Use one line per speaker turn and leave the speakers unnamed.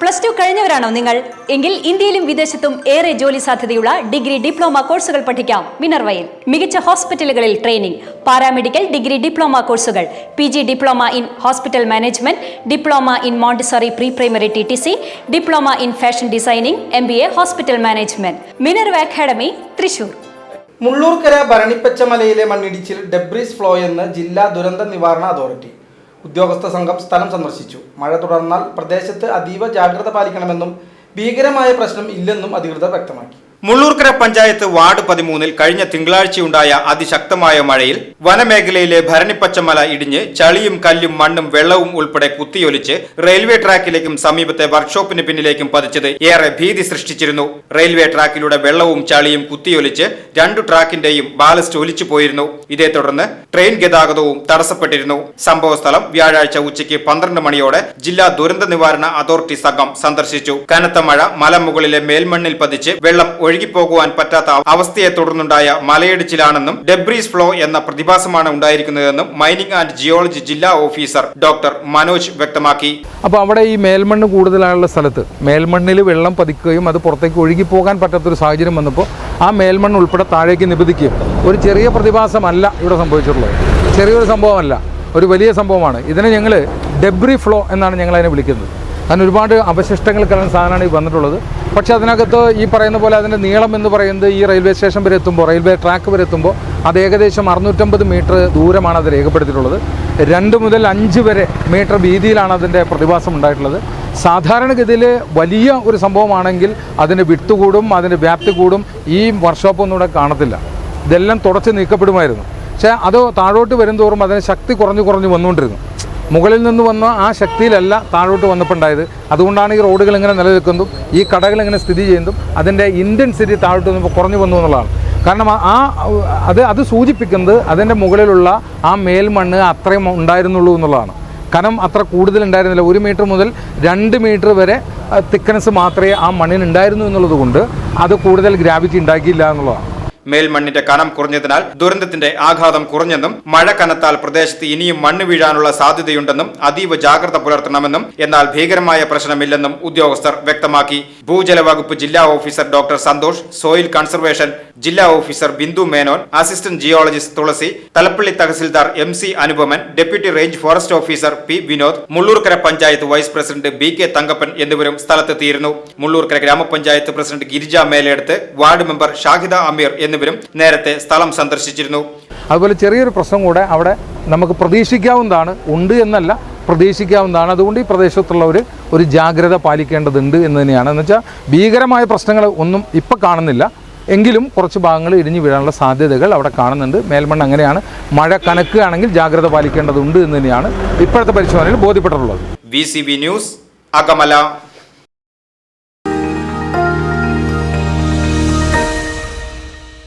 Plus two കഴിഞ്ഞവരാണോ നിങ്ങൾ? എങ്കിൽ ഇന്ത്യയിലും വിദേശത്തും ഏറെ ജോലി സാധ്യതയുള്ള ഡിഗ്രി ഡിപ്ലോമ കോഴ്സുകൾ പഠിക്കാം. മിനർവയിൽ മികച്ച ഹോസ്പിറ്റലുകളിൽ ട്രെയിനിംഗ് പാരാമെഡിക്കൽ ഡിഗ്രി ഡിപ്ലോമ കോഴ്സുകൾ P G diploma in hospital management diploma in Montessori pre primary T T C diploma in fashion designing M B A hospital management. Minerva academy Thrissur.
Mullurkara ഭരണിപ്പച്ചമലയിലെ മണ്ണിടിച്ചിൽ debris flow എന്ന് ജില്ലാ ദുരന്ത നിവാരണ authority. ഉദ്യോഗസ്ഥ സംഘം സ്ഥലം സന്ദർശിച്ചു. മഴ തുടർന്നാൽ പ്രദേശത്ത് അതീവ ജാഗ്രത പാലിക്കണമെന്നും ഭീകരമായ പ്രശ്നം ഇല്ലെന്നും അധികൃതർ വ്യക്തമാക്കി.
മുള്ളൂർക്കര പഞ്ചായത്ത് വാർഡ് പതിമൂന്നിൽ കഴിഞ്ഞ തിങ്കളാഴ്ചയുണ്ടായ അതിശക്തമായ മഴയിൽ വനമേഖലയിലെ ഭരണിപ്പച്ചമല ഇടിഞ്ഞ് ചളിയും കല്ലും മണ്ണും വെള്ളവും ഉൾപ്പെടെ കുത്തിയൊലിച്ച് റെയിൽവേ ട്രാക്കിലേക്കും സമീപത്തെ വർക്ക്ഷോപ്പിന് പിന്നിലേക്കും പതിച്ചത് ഏറെ ഭീതി സൃഷ്ടിച്ചിരുന്നു. റെയിൽവേ ട്രാക്കിലൂടെ വെള്ളവും ചളിയും കുത്തിയൊലിച്ച് രണ്ടു ട്രാക്കിന്റെയും ബാലസ്റ്റ് ഒലിച്ചു പോയിരുന്നു. ഇതേ തുടർന്ന് ട്രെയിൻ ഗതാഗതവും തടസ്സപ്പെട്ടിരുന്നു. സംഭവസ്ഥലം വ്യാഴാഴ്ച ഉച്ചയ്ക്ക് പന്ത്രണ്ട് മണിയോടെ ജില്ലാ ദുരന്ത നിവാരണ അതോറിറ്റി സംഘം സന്ദർശിച്ചു. കനത്ത മഴ മലമുകളിലെ മേൽമണ്ണിൽ പതിച്ച് വെള്ളം ഒഴുകിപ്പോകുവാൻ പറ്റാത്ത അവസ്ഥയെ തുടർന്നുണ്ടായ മലയിടിച്ചിലാണെന്നും ഡെബ്രീസ് ഫ്ലോ എന്ന പ്രതിഭാസമാണ് ഉണ്ടായിരിക്കുന്നതെന്നും മൈനിങ് ആൻഡ് ജിയോളജി ജില്ലാ ഓഫീസർ ഡോക്ടർ മനോജ് വ്യക്തമാക്കി.
അപ്പോൾ അവിടെ ഈ മേൽമണ്ണ് കൂടുതലായുള്ള സ്ഥലത്ത് മേൽമണ്ണിൽ വെള്ളം പതിക്കുകയും അത് പുറത്തേക്ക് ഒഴുകിപ്പോകാൻ പറ്റാത്തൊരു സാഹചര്യം വന്നപ്പോൾ ആ മേൽമണ്ണ് ഉൾപ്പെടെ താഴേക്ക് നിബന്ധിക്കുകയും ഒരു ചെറിയ പ്രതിഭാസമല്ല ഇവിടെ സംഭവിച്ചിട്ടുള്ളത്. ചെറിയൊരു സംഭവമല്ല ഒരു വലിയ സംഭവമാണ്. ഇതിനെ ഞങ്ങൾ ഡെബ്രി ഫ്ലോ എന്നാണ് ഞങ്ങൾ അതിനെ വിളിക്കുന്നത്. അതിന് ഒരുപാട് അവശിഷ്ടങ്ങൾ കിടന്ന സാധനമാണ് ഈ വന്നിട്ടുള്ളത്. പക്ഷേ അതിനകത്ത് ഈ പറയുന്ന പോലെ അതിന്റെ നീളം എന്ന് പറയുന്നത് ഈ റെയിൽവേ സ്റ്റേഷൻ വരെ എത്തുമ്പോൾ റെയിൽവേ ട്രാക്ക് വരെ എത്തുമ്പോൾ അത് ഏകദേശം അറുന്നൂറ്റമ്പത് മീറ്റർ ദൂരമാണ് അത് രേഖപ്പെടുത്തിയിട്ടുള്ളത്. രണ്ട് മുതൽ അഞ്ച് വരെ മീറ്റർ വീതിയിലാണ് അതിന്റെ പ്രതിഭാസം ഉണ്ടായിട്ടുള്ളത്. സാധാരണഗതിയിൽ വലിയ ഒരു സംഭവമാണെങ്കിൽ അതിന്റെ വിട്ട് കൂടും അതിന്റെ വ്യാപ്തി കൂടും ഈ വർക്ക്ഷോപ്പൊന്നും ഇവിടെ കാണത്തില്ല. ഇതെല്ലാം തുടച്ച് നീക്കപ്പെടുമായിരുന്നു. പക്ഷേ അത് താഴോട്ട് വരും തോറും അതിന് ശക്തി കുറഞ്ഞു കുറഞ്ഞു വന്നുകൊണ്ടിരുന്നു. മുകളിൽ നിന്ന് വന്ന ആ ശക്തിയിലല്ല താഴോട്ട് വന്നപ്പോണ്ടായത്. അതുകൊണ്ടാണ് ഈ റോഡുകൾ ഇങ്ങനെ നിലനിൽക്കുന്നതും ഈ കടകൾ ഇങ്ങനെ സ്ഥിതി ചെയ്യുന്നതും അതിന്റെ ഇന്റൻസിറ്റി താഴോട്ട് വന്നപ്പോൾ കുറഞ്ഞു വന്നു എന്നുള്ളതാണ്. കാരണം ആ- അത് അത് സൂചിപ്പിക്കുന്നത് അതിന്റെ മുകളിലുള്ള ആ മേൽമണ്ണ് അത്രയും ഉണ്ടായിരുന്നുള്ളൂ എന്നുള്ളതാണ്. കനം അത്ര കൂടുതൽ ഉണ്ടായിരുന്നില്ല ഒരു മീറ്റർ മുതൽ രണ്ട് മീറ്റർ വരെ തിക്കനസ് മാത്രമേ ആ മണ്ണിന് ഉണ്ടായിരുന്നു എന്നുള്ളത് കൊണ്ട് അത് കൂടുതൽ ഗ്രാവിറ്റി ഉണ്ടാക്കിയില്ല എന്നുള്ളതാണ്.
മേൽമണ്ണിന്റെ കനം കുറഞ്ഞതിനാൽ ദുരന്തത്തിന്റെ ആഘാതം കുറഞ്ഞെന്നും മഴ കനത്താൽ പ്രദേശത്ത് ഇനിയും മണ്ണ് വീഴാനുള്ള സാധ്യതയുണ്ടെന്നും അതീവ ജാഗ്രത പുലർത്തണമെന്നും എന്നാൽ ഭീകരമായ പ്രശ്നമില്ലെന്നും ഉദ്യോഗസ്ഥർ വ്യക്തമാക്കി. ഭൂജല വകുപ്പ് ജില്ലാ officer doctor Santhosh soil conservation ജില്ലാ officer Bindu Menon assistant geologist Thulasi Thalappilly tahsildar M C Anupaman deputy range forest officer P Vinod Mullurkara panchayat vice president B K Thankappan എന്നിവരും സ്ഥലത്തെത്തിയിരുന്നു. Mullurkara grama panchayat president Girija Meleduth ward member Shahida Ameer എന്നിവരും നേരത്തെ സ്ഥലം സന്ദർശിച്ചിരുന്നു.
അതുപോലെ ചെറിയൊരു പ്രശ്നം കൂടെ അവിടെ നമുക്ക് പ്രതീക്ഷിക്കാവുന്നതാണ്. ഉണ്ട് എന്നല്ല പ്രതീക്ഷിക്കാവുന്നതാണ്. അതുകൊണ്ട് ഈ പ്രദേശത്തുള്ളവർ ഒരു ജാഗ്രത പാലിക്കേണ്ടതുണ്ട് എന്ന് തന്നെയാണ്. എന്ന് വെച്ചാൽ ഭീകരമായ പ്രശ്നങ്ങൾ ഒന്നും ഇപ്പം കാണുന്നില്ല. എങ്കിലും കുറച്ച് ഭാഗങ്ങൾ ഇടിഞ്ഞു വീഴാനുള്ള സാധ്യതകൾ അവിടെ കാണുന്നുണ്ട്. മേൽമണ്ണ് അങ്ങനെയാണ്. മഴ കനക്കുകയാണെങ്കിൽ ജാഗ്രത പാലിക്കേണ്ടതുണ്ട് എന്ന് തന്നെയാണ് ഇപ്പോഴത്തെ പരിശോധനയിൽ ബോധ്യപ്പെട്ടിട്ടുള്ളത്.
V news Akamala.